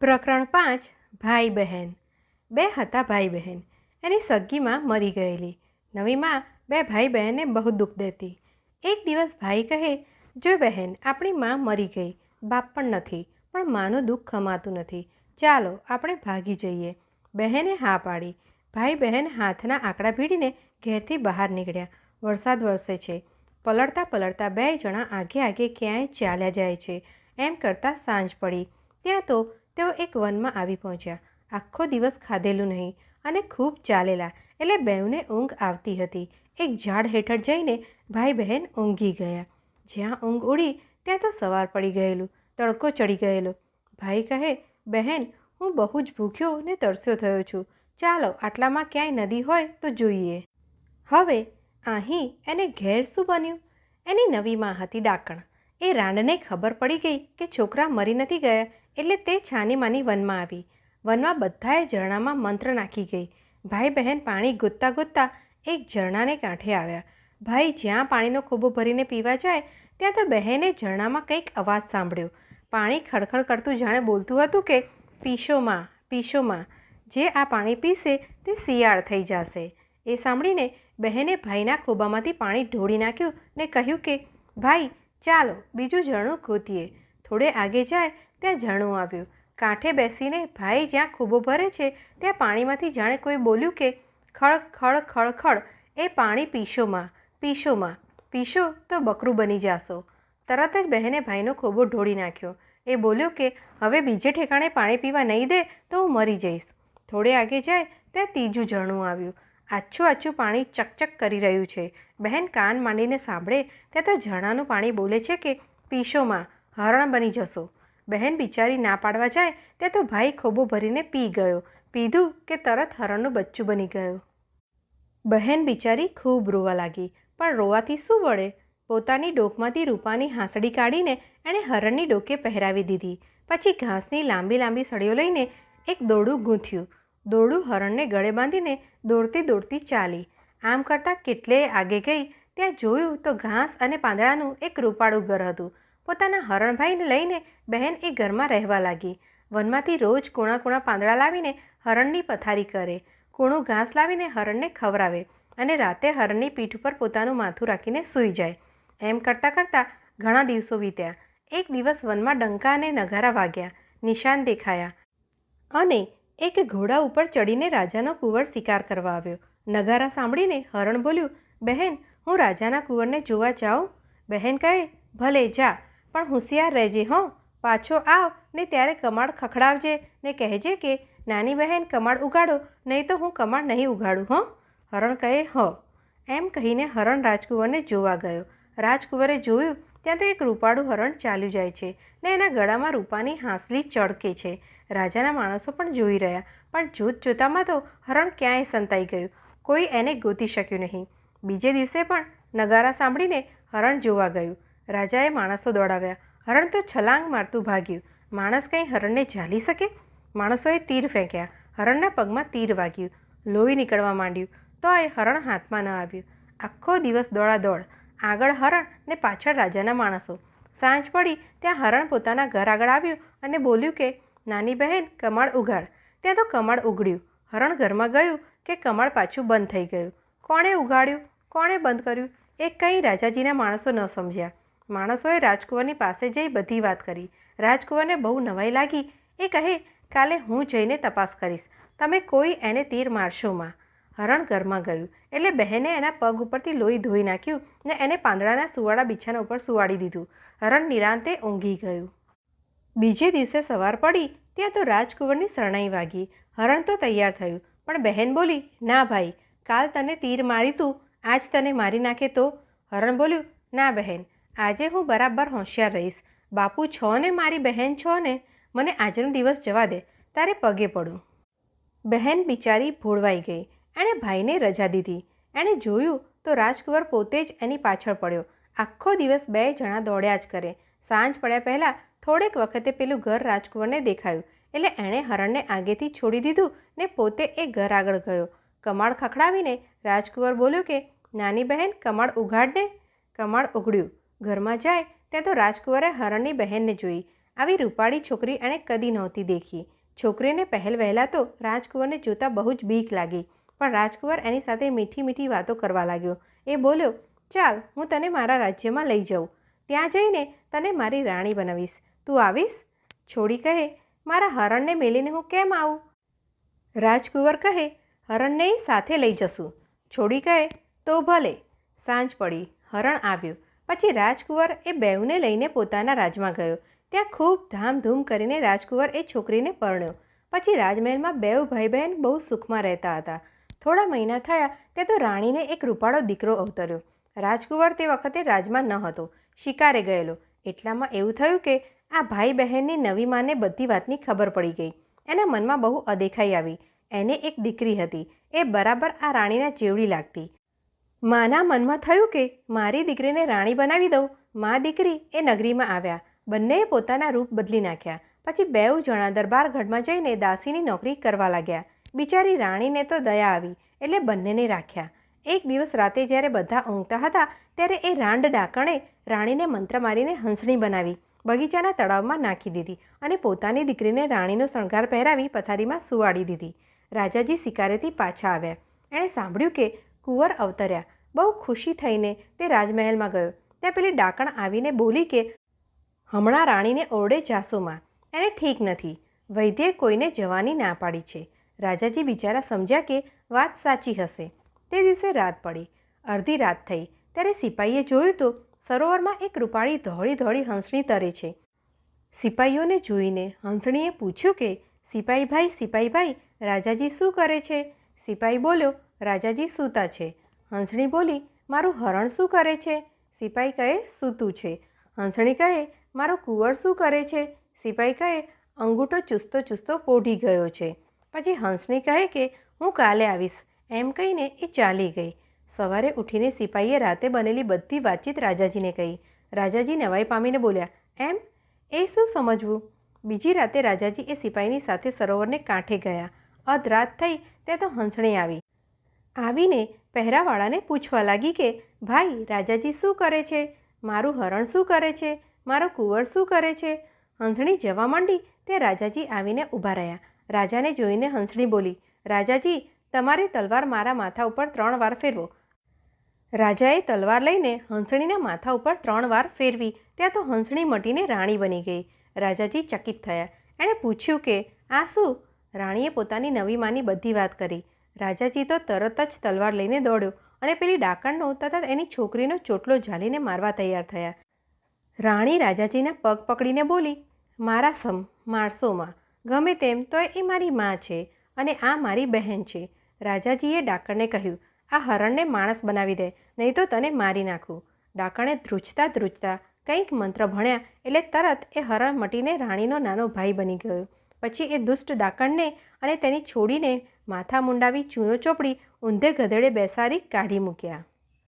પ્રકરણ પાંચ ભાઈ બહેન બે હતા ભાઈ બહેન એની સગીમાં મરી ગયેલી. નવી માં બે ભાઈ બહેનને બહુ દુઃખ દેતી. એક દિવસ ભાઈ કહે, જો બહેન, આપણી માં મરી ગઈ. બાપ પણ નથી, પણ માનું દુઃખ ખમાતું નથી. ચાલો, આપણે ભાગી જઈએ. બહેને હા પાડી. ભાઈ બહેન હાથના આંકડા ભીડીને ઘેરથી બહાર નીકળ્યા. વરસાદ વરસે છે. પલળતા પલળતા બે જણા આગે આગે ક્યાંય ચાલ્યા જાય છે. એમ કરતાં સાંજ પડી. ત્યાં તો તેઓ એક વનમાં આવી પહોંચ્યા. આખો દિવસ ખાધેલું નહીં અને ખૂબ ચાલેલા, એટલે બહેને ઊંઘ આવતી હતી. એક ઝાડ હેઠળ જઈને ભાઈ બહેન ઊંઘી ગયા. જ્યાં ઊંઘ ઉડી, ત્યાં તો સવાર પડી ગયેલું, તડકો ચડી ગયેલો. ભાઈ કહે, બહેન, હું બહુ જ ભૂખ્યો ને તરસ્યો થયો છું. ચાલો, આટલામાં ક્યાંય નદી હોય તો જોઈએ. હવે અહીં એને ઘેર શું બન્યું? એની નવી માં હતી ડાકણ. એ રાંડને ખબર પડી ગઈ કે છોકરા મરી નથી ગયા. એટલે તે છાની માની વનમાં આવી. વનમાં બધાએ ઝરણામાં મંત્ર નાખી ગઈ. ભાઈ બહેન પાણી ગોતતા ગોતતા એક ઝરણાને કાંઠે આવ્યા. ભાઈ, જ્યાં પાણીનો ખોબો ભરીને પીવા જાય, ત્યાં તો બહેને ઝરણામાં કંઈક અવાજ સાંભળ્યો. પાણી ખડખડ કરતું જાણે બોલતું હતું કે પીશોમાં પીશોમાં જે આ પાણી પીશે તે શિયાળ થઈ જશે. એ સાંભળીને બહેને ભાઈના ખોબામાંથી પાણી ઢોળી નાખ્યું ને કહ્યું કે, ભાઈ, ચાલો, બીજું ઝરણું ગોતીએ. થોડે આગે જાય ત્યાં ઝરણું આવ્યું. કાંઠે બેસીને ભાઈ જ્યાં ખૂબો ભરે છે, ત્યાં પાણીમાંથી જાણે કોઈ બોલ્યું કે, ખળ ખળ ખળ ખળ, એ પાણી પીશોમાં પીશોમાં પીશો તો બકરું બની જાશો. તરત જ બહેને ભાઈનો ખોબો ઢોળી નાખ્યો. એ બોલ્યો કે, હવે બીજે ઠેકાણે પાણી પીવા નહીં દે તો હું મરી જઈશ. થોડે આગે જાય, ત્યાં ત્રીજું ઝરણું આવ્યું. આછું આછું પાણી ચકચક કરી રહ્યું છે. બહેન કાન માંડીને સાંભળે, ત્યાં તો ઝરણાનું પાણી બોલે છે કે પીશોમાં હરણ બની જશો. બહેન બિચારી ના પાડવા જાય તે તો ભાઈ ખોબો ભરીને પી ગયો. પીધું કે તરત હરણનું બચ્ચું બની ગયું. બહેન બિચારી ખૂબ રોવા લાગી. પણ રોવાથી શું વળે? પોતાની ડોકમાંથી રૂપાની હાંસડી કાઢીને એણે હરણની ડોકે પહેરાવી દીધી. પછી ઘાસની લાંબી લાંબી સળીઓ લઈને એક દોરડું ગૂંથ્યું. દોરડું હરણને ગળે બાંધીને દોડતી દોડતી ચાલી. આમ કરતાં કેટલે આગે ગઈ, ત્યાં જોયું તો ઘાસ અને પાંદડાનું એક રૂપાળું ઘર હતું. પોતાના હરણભાઈને લઈને બહેન એ ઘરમાં રહેવા લાગી. વનમાંથી રોજ કૂણા કૂણા પાંદડા લાવીને હરણની પથારી કરે. કૂણું ઘાસ લાવીને હરણને ખવડાવે અને રાતે હરણની પીઠ ઉપર પોતાનું માથું રાખીને સૂઈ જાય. એમ કરતાં કરતાં ઘણા દિવસો વીત્યા. એક દિવસ વનમાં ડંકા અને નગારા વાગ્યા. નિશાન દેખાયા. અને એક ઘોડા ઉપર ચડીને રાજાનો કુંવર શિકાર કરવા આવ્યો. નગારા સાંભળીને હરણ બોલ્યું, બહેન, હું રાજાના કુંવરને જોવા જાઉં? બહેન કહે, ભલે, જા. પણ હોશિયાર રહેજે, હો. પાછો આવ ને ત્યારે કમાડ ખખડાવજે ને કહેજે કે, નાની બહેન, કમાડ ઉગાડો, નહીં તો હું કમાડ નહીં ઉગાડું, હો. હરણ કહે, હ. એમ કહીને હરણ રાજકુંવરને જોવા ગયો. રાજકુંવરે જોયું, ત્યાં તો એક રૂપાળું હરણ ચાલ્યું જાય છે ને એના ગળામાં રૂપાની હાંસલી ચળકે છે. રાજાના માણસો પણ જોઈ રહ્યા, પણ જોત જોતામાં તો હરણ ક્યાંય સંતાઈ ગયું. કોઈ એને ગોતી શક્યું નહીં. બીજે દિવસે પણ નગારા સાંભળીને હરણ જોવા ગયું. રાજાએ માણસો દોડાવ્યા. હરણ તો છલાંગ મારતું ભાગ્યું. માણસ કંઈ હરણને ઝાલી શકે? માણસોએ તીર ફેંક્યા. હરણના પગમાં તીર વાગ્યું. લોહી નીકળવા માંડ્યું. તો એ હરણ હાથમાં ન આવ્યું. આખો દિવસ દોડા દોડ આગળ હરણ ને પાછળ રાજાના માણસો. સાંજ પડી, ત્યાં હરણ પોતાના ઘર આગળ આવ્યું અને બોલ્યું કે, નાની બહેન, કમળ ઉગાડ. ત્યાં તો કમળ ઉગડ્યું. હરણ ઘરમાં ગયું કે કમળ પાછું બંધ થઈ ગયું. કોણે ઉગાડ્યું? કોણે બંધ કર્યું? એ કંઈ રાજાજીના માણસો ન સમજ્યા. માણસોએ રાજકુંવરની પાસે જઈ બધી વાત કરી. રાજકુંવરને બહુ નવાઈ લાગી. એ કહે, કાલે હું જઈને તપાસ કરીશ. તમે કોઈ એને તીર મારશો માં. હરણ ઘરમાં ગયું. એટલે બહેને એના પગ ઉપરથી લોહી ધોઈ નાખ્યું ને એને પાંદડાના સુવાળા બિછાના ઉપર સુવાડી દીધું. હરણ નિરાંતે ઊંઘી ગયું. બીજે દિવસે સવાર પડી, ત્યાં તો રાજકુંવરની શરણાઈ વાગી. હરણ તો તૈયાર થયું, પણ બહેન બોલી, ના ભાઈ, કાલ તને તીર મારી તું આજ તને મારી નાખે તો? હરણ બોલ્યું, ના બહેન આજે હું બરાબર હોશિયાર રહીશ. બાપુ છો ને, મારી બહેન છો ને? મને આજનો દિવસ જવા દે, તારે પગે પડું. બહેન બિચારી ભોળવાઈ ગઈ. એણે ભાઈને રજા દીધી. એણે જોયું તો રાજકુંવર પોતે જ એની પાછળ પડ્યો. આખો દિવસ બે જણા દોડ્યા જ કરે. સાંજ પડ્યા પહેલાં થોડેક વખતે પેલું ઘર રાજકુંવરને દેખાયું. એટલે એણે હરણને આગેથી છોડી દીધું ને પોતે એ ઘર આગળ ગયો. કમાળ ખખડાવીને રાજકુંવર બોલ્યો કે, નાની બહેન, કમાળ ઉઘાડને કમાળ ઉઘડ્યું. ઘરમાં જાય, ત્યાં તો રાજકુંવરે હરણની બહેનને જોઈ. આવી રૂપાળી છોકરી એણે કદી નહોતી દેખી. છોકરીને પહેલ વહેલા તો રાજકુંવરને જોતાં બહુ જ બીક લાગી. પણ રાજકુંવર એની સાથે મીઠી મીઠી વાતો કરવા લાગ્યો. એ બોલ્યો, ચાલ, હું તને મારા રાજ્યમાં લઈ જાઉં. ત્યાં જઈને તને મારી રાણી બનાવીશ. તું આવીશ? છોડી કહે, મારા હરણને મેલીને હું કેમ આવું? રાજકુંવર કહે, હરણને સાથે લઈ જશું. છોડી કહે, તો ભલે. સાંજ પડી. હરણ આવ્યું. પછી રાજકુંવર એ બેઉને લઈને પોતાના રાજમાં ગયો. ત્યાં ખૂબ ધામધૂમ કરીને રાજકુંવર એ છોકરીને પરણ્યો. પછી રાજમહેલમાં બેઉ ભાઈ બહેન બહુ સુખમાં રહેતા હતા. થોડા મહિના થયા, તે તો રાણીને એક રૂપાળો દીકરો અવતર્યો. રાજકુંવર તે વખતે રાજમાં ન હતો, શિકારે ગયેલો. એટલામાં એવું થયું કે આ ભાઈ બહેનની નવી માને બધી વાતની ખબર પડી ગઈ. એના મનમાં બહુ અદેખાઈ આવી. એને એક દીકરી હતી. એ બરાબર આ રાણીના જેવડી લાગતી. માના મનમાં થયું કે મારી દીકરીને રાણી બનાવી દઉં. મા દીકરી એ નગરીમાં આવ્યા. બંનેએ પોતાના રૂપ બદલી નાખ્યા. પછી બેઉ જણા દરબારગઢમાં જઈને દાસીની નોકરી કરવા લાગ્યા. બિચારી રાણીને તો દયા આવી, એટલે બંનેને રાખ્યા. એક દિવસ રાતે જ્યારે બધા ઊંઘતા હતા, ત્યારે એ રાંડ ડાકણે રાણીને મંત્ર મારીને હંસણી બનાવી, બગીચાના તળાવમાં નાખી દીધી અને પોતાની દીકરીને રાણીનો શણગાર પહેરાવી પથારીમાં સુવાડી દીધી. રાજાજી શિકારેથી પાછા આવ્યા. એણે સાંભળ્યું કે કુંવર અવતર્યા. બહુ ખુશી થઈને તે રાજમહેલમાં ગયો. ત્યાં પેલી ડાકણ આવીને બોલી કે, હમણાં રાણીને ઓરડે જાસોમાં એને ઠીક નથી. વૈદ્યે કોઈને જવાની ના પાડી છે. રાજાજી બિચારા સમજ્યા કે વાત સાચી હશે. તે દિવસે રાત પડી. અડધી રાત થઈ. ત્યારે સિપાહીએ જોયું તો સરોવરમાં એક રૂપાળી ધોળી ધોળી હંસણી તરે છે. સિપાહીઓને જોઈને હંસણીએ પૂછ્યું કે સિપાહીભાઈ સિપાહીભાઈ રાજાજી શું કરે છે? સિપાહી બોલ્યો રાજાજી સૂતા છે. હંસણી બોલી, મારું હરણ શું કરે છે? સિપાઈ કહે, સૂતું છે. હંસણી કહે, મારો કુંવર શું કરે છે? સિપાઈ કહે, અંગૂઠો ચૂસતો ચૂસતો પોઢી ગયો છે. પછી હંસણી કહે કે, હું કાલે આવીશ. એમ કહીને એ ચાલી ગઈ. સવારે ઉઠીને સિપાહીએ રાતે બનેલી બધી વાતચીત રાજાજીને કહી. રાજાજી નવાઈ પામીને બોલ્યા, એમ? એ શું સમજવું? બીજી રાતે રાજાજી એ સિપાહીની સાથે સરોવરને કાંઠે ગયા. અધરાત થઈ તે તો હંસણી આવી. આવીને પહેરાવાળાને પૂછવા લાગી કે, ભાઈ, રાજાજી શું કરે છે? મારું હરણ શું કરે છે? મારો કુંવર શું કરે છે? હંસણી જવા માંડી તે રાજાજી આવીને ઊભા રહ્યા. રાજાને જોઈને હંસણી બોલી, રાજાજી, તમારી તલવાર મારા માથા ઉપર ત્રણ વાર ફેરવો. રાજાએ તલવાર લઈને હંસણીના માથા ઉપર ત્રણ વાર ફેરવી. ત્યાં તો હંસણી મટીને રાણી બની ગઈ. રાજાજી ચકિત થયા. એણે પૂછ્યું કે, આ શું? રાણીએ પોતાની નવી માની બધી વાત કરી. રાજાજી તો તરત જ તલવાર લઈને દોડ્યો અને પેલી ડાકણનો તથા એની છોકરીનો ચોટલો ઝાલીને મારવા તૈયાર થયા. રાણી રાજાજીના પગ પકડીને બોલી, મારા સમ, માણસોમાં, ગમે તેમ તો એ મારી મા છે અને આ મારી બહેન છે. રાજાજીએ ડાકણને કહ્યું, આ હરણને માણસ બનાવી દે, નહીં તો તને મારી નાખું. ડાકણે ધ્રુજતા ધ્રુજતા કંઈક મંત્ર ભણ્યા એટલે તરત એ હરણ મટીને રાણીનો નાનો ભાઈ બની ગયો. પછી એ દુષ્ટ ડાકણને અને તેની છોડીને માથા મુંડાવી ચૂંયો ચોપડી ઊંધે ગધેડે બેસારી કાઢી મૂક્યા.